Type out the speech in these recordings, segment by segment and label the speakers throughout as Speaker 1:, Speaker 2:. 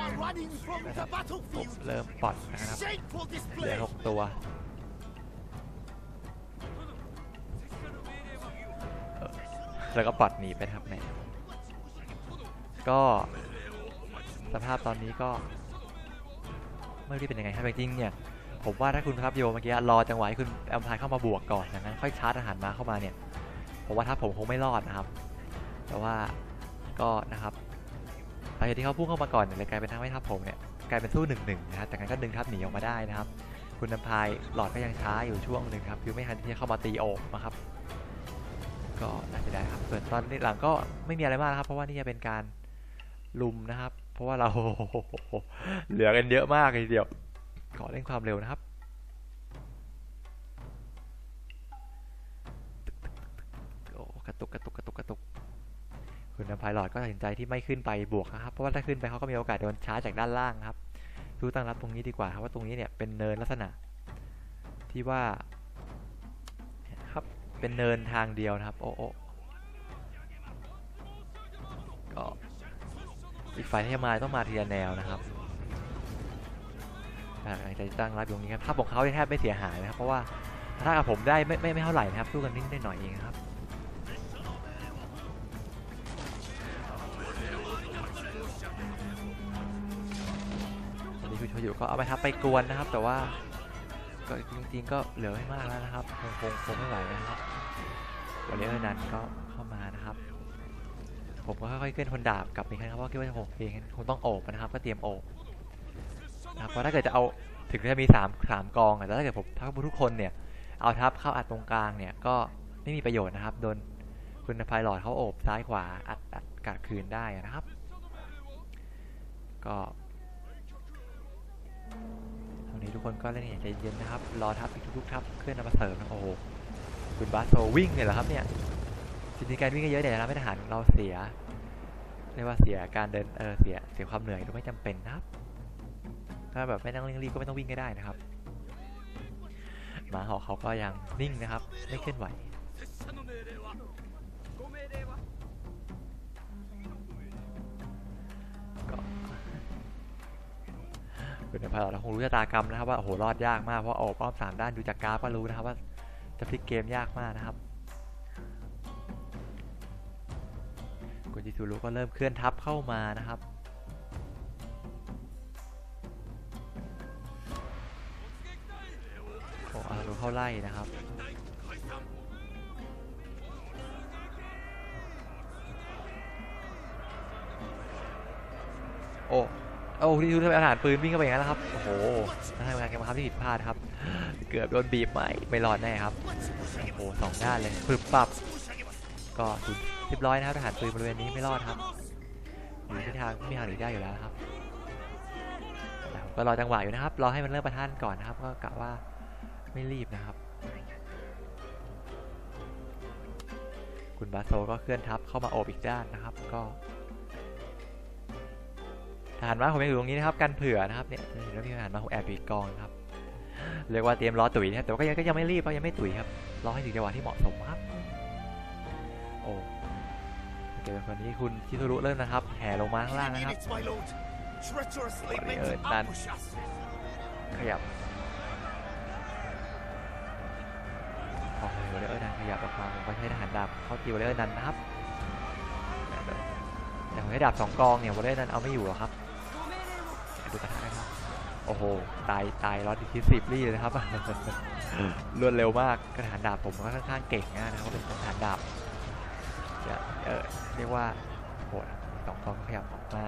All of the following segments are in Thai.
Speaker 1: are running from
Speaker 2: นะครั
Speaker 1: the
Speaker 2: บผม
Speaker 1: battlefield.
Speaker 2: เริ่มปลดนะครับ
Speaker 1: Shameful
Speaker 2: เหลือ
Speaker 1: display.
Speaker 2: หกตัวเออแล้วก็ปลดหนีไปนะครับแหมก็สภาพตอนนี้ก็ ไม่รู้เป็นยังไงครับจริงๆเนี่ย ผมว่าถ้าคุณครับโยเมื่อกี้รอจังหวะให้คุณแอมพายเข้ามาบวกก่อนอย่างนั้นค่อยชาร์จอาหารมาเข้ามาเนี่ยผมว่าถ้าผมคงไม่รอดนะครับ แต่ว่าก็นะครับ หลังจากที่เขาพุ่งเข้ามาก่อนเนี่ยเลยกลายเป็นทำให้ทัพผมเนี่ยกลายเป็นสู้หนึ่งหนึ่งนะครับแต่กันก็ดึงทัพหนีออกมาได้นะครับ คุณแอมพายหลอดก็ยังช้าอยู่ช่วงหนึ่งครับคือไม่ทันที่จะเข้ามาตีโอกนะครับก็น่าจะได้ครับส่วนตอนนี้หลังก็ไม่มีอะไรมากนะครับ เพราะว่านี่จะเป็นการลุมนะครับ เพราะว่าเราเหลือกันเยอะมากเลยเดียวขอเร่งความเร็วนะครับโอ้กระตุกกระตุก คุณพายลอดก็ตัดสินใจที่ไม่ขึ้นไปบวกนะครับ เพราะว่าถ้าขึ้นไปเขาก็มีโอกาสโดนชาร์จจากด้านล่างครับดูตั้งรับตรงนี้ดีกว่าครับว่าตรงนี้เนี่ยเป็นเนินลักษณะ ที่ว่าครับเป็นเนินทางเดียวนะครับ โอ้โอก็อีกฝ่ายที่มาต้องมาทีละแนวนะครับอ่าจะตั้งรับตรงนี้ครับถ้าของเขาแทบไม่เสียหายนะครับ เพราะว่าถ้ากับผมได้ไม่ไม่ไม่เท่าไหร่นะครับสู้กันนิดหน่อยเองครับ ตอนนี้คุณโชยุก็เอาไปทับไปกวนนะครับ แต่ว่าก็จริงๆก็เหลือไม่มากแล้วนะครับคงคงคงไม่ไหวนะครับวันนี้เอนันก็เข้ามานะครับ ผมก็ค่อยๆเคลื่อนคนดาบกลับไปครับเพราะคิดว่าผมเองคงต้องโอบนะครับ ก็เตรียมโอบนะครับเพราะถ้าเกิดจะเอาถึงจะมี3 3กองแต่ถ้าเกิดผมทัพทุกคนเนี่ยเอาทัพเข้าอัดตรงกลางเนี่ยก็ไม่มีประโยชน์นะครับโดนคุณพายหลอดเขาโอบซ้ายขวาอัดอัดกัดคืนได้นะครับ ก็ตรงนี้ทุก คนก็เล่นอย่างใจเย็นนะครับ รอทัพอีกทุกๆทัพเคลื่อนมาเสริมนะโอ้โหคุณบาสโซวิ่งเนี่ยเหรอครับเนี่ยจริงๆการวิ่งก็เยอะแต่ทำให้ทหารของเราเสียเรียกว่าเสียการเดินเออเสียเสียความเหนื่อยโดยไม่จำเป็นนะครับ ถ้าแบบไม่ต้องเร่งรีบก็ไม่ต้องวิ่งก็ได้นะครับหมาหอกเขาก็ยังนิ่งนะครับ ไม่เคลื่อนไหว คุณนภาเราคงรู้ชะตากรรมนะครับว่าโอ้โหรอดยากมากเพราะออกป้อมสามด้านดูจากกราฟก็รู้นะครับว่าจะพลิกเกมยากมากนะครับคุณจิซูรุก็เริ่มเคลื่อนทัพเข้ามานะครับโอ้อารุเข้าไล่นะครับโอ้ โอ้ที่ทุกท่านอาหารปืนวิ่งเข้าไปอย่างนั้นแล้วครับ โอ้โหนั่นทำงานการบังคับที่ผิดพลาดครับ เกือบโดนบีบไม่ไม่รอดแน่ครับ โอ้โหสองด้านเลยปึบปับ ก็สุดเรียบร้อยนะครับทหารปืนบริเวณนี้ไม่รอดครับ อยู่ที่ทางไม่มีทางหนีได้อยู่แล้วครับ ก็รอจังหวะอยู่นะครับ รอให้มันเริ่มประท่านก่อนนะครับ ก็กะว่าไม่รีบนะครับ คุณบาโซก็เคลื่อนทัพเข้ามาโอบอีกด้านนะครับ ก็ ทหารม้าผมยังอยู่ตรงนี้นะครับกันเผื่อนะครับเนี่ยเห็นว่ามีทหารม้าผมแอบอยู่อีกกองครับเรียกว่าเตรียมรอตุ๋ยนะครับแต่ว่าก็ยังก็ยังไม่รีบเพรายังไม่ตุ๋ยครับรอให้ถึงจังหวะที่เหมาะสมครับโอ้เจอคนนี้คุณชิโทรุเริ่มนะครับแห่ลงมาข้างล่างนะครับ
Speaker 1: minutes, my lord. Treacherously
Speaker 2: Bloody
Speaker 1: meant to
Speaker 2: hell, man.
Speaker 1: ambush us.
Speaker 2: ขยับพอวอลเลอร์นันขยับออกมาผมก็ใช้ทหารดาบเข้าตีวอลเลอร์นันนะครับแต่ผมใช้ดาบสองกองเนี่ยวอลเลอร์นันเอาไม่อยู่หรอกครับ ดูกระทะนะครับ โอ้โห ตายตายรอดอีกทีสิบรี่เลยนะครับ รวดเร็วมากกระถานดาบผมก็ค่อนข้างเก่งมากนะครับเป็นกระถานดาบจะเออเรียกว่าโหดสองกองขยับออกมา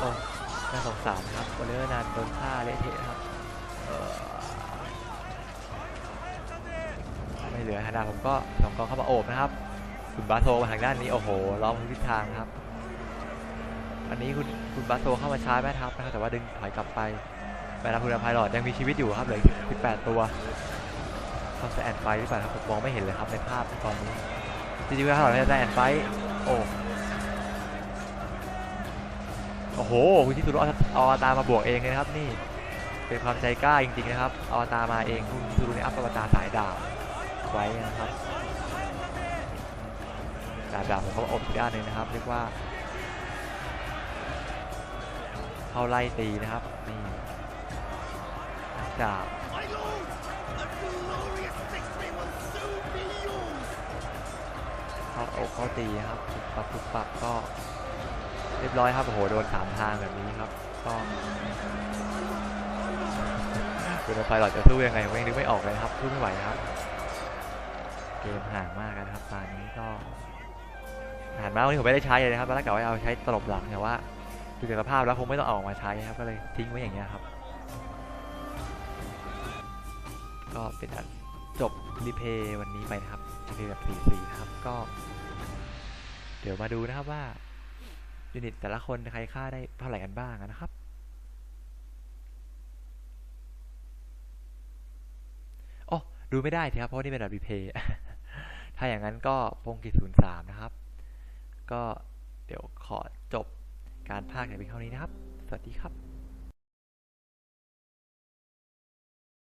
Speaker 2: โอ้ น่าสงสารนะครับวอลเลอร์นันโดนฆ่าเละเทะครับเอ่อไม่เหลือฮานาผมก็สองกองเข้ามาโอบนะครับคุณบาโซมาทางด้านนี้โอ้โหล้อมทุกทิศทางครับอันนี้คุณคุณบาโซเข้ามาชาร์จแม่ทัพนะครับแต่ว่าดึงถอยกลับไปแม่ทัพคุณอภัยหลอดยังมีชีวิตอยู่ครับเหลืออีก18 ตัวเขาจะแอนไฟหรือเปล่าครับผมมองไม่เห็นเลยครับในภาพตอนนี้จริงๆแล้วเราจะแอนไฟโอ้ โอ้โหคุณชิซุรุเอาเอาอวตารมาบวกเองเลยนะครับนี่เป็นความใจกล้าจริงๆนะครับเอาอวตารมาเองคุณชิซุรุเนี่ยอัพอวตารสายดาบไว้นะครับดาบดาบผมก็อบอีกด้านหนึ่งนะครับ เรียกว่าเข้าไล่ตีนะครับนี่ดาบเข้าอกเข้าตีครับปุบปับปุบปับก็ เรียบร้อยครับโอ้โหโดนสามทางแบบนี้ครับก็คุณไฟหลอดจะสู้ยังไงผมยังนึกไม่ออกเลยครับสู้ไม่ไหวครับ เกมห่างมากนะครับตอนนี้ก็ผ่านมาวันนี้ผมไม่ได้ใช้เลยนะครับตอนแรกกะว่าเอาใช้ตลบหลังแต่ว่าดูจากสภาพแล้วคงไม่ต้องอออกมาใช้ครับก็เลยทิ้งไว้อย่างเงี้ยครับ ก็เป็นอันจบรีเพย์วันนี้ไปนะครับรีเพย์แบบ4-4นะครับก็ เดี๋ยวมาดูนะครับว่า ยูนิตแต่ละคนใครค่าได้เท่าไหร่กันบ้างนะครับ โอ้ดูไม่ได้ทีครับ เพราะว่านี่เป็นแบบรีเพย์ถ้าอย่างนั้นก็พงกิศูนย์สามนะครับ ก็เดี๋ยวขอจบการพากย์ในเพียงเท่านี้นะครับ สวัสดีครับ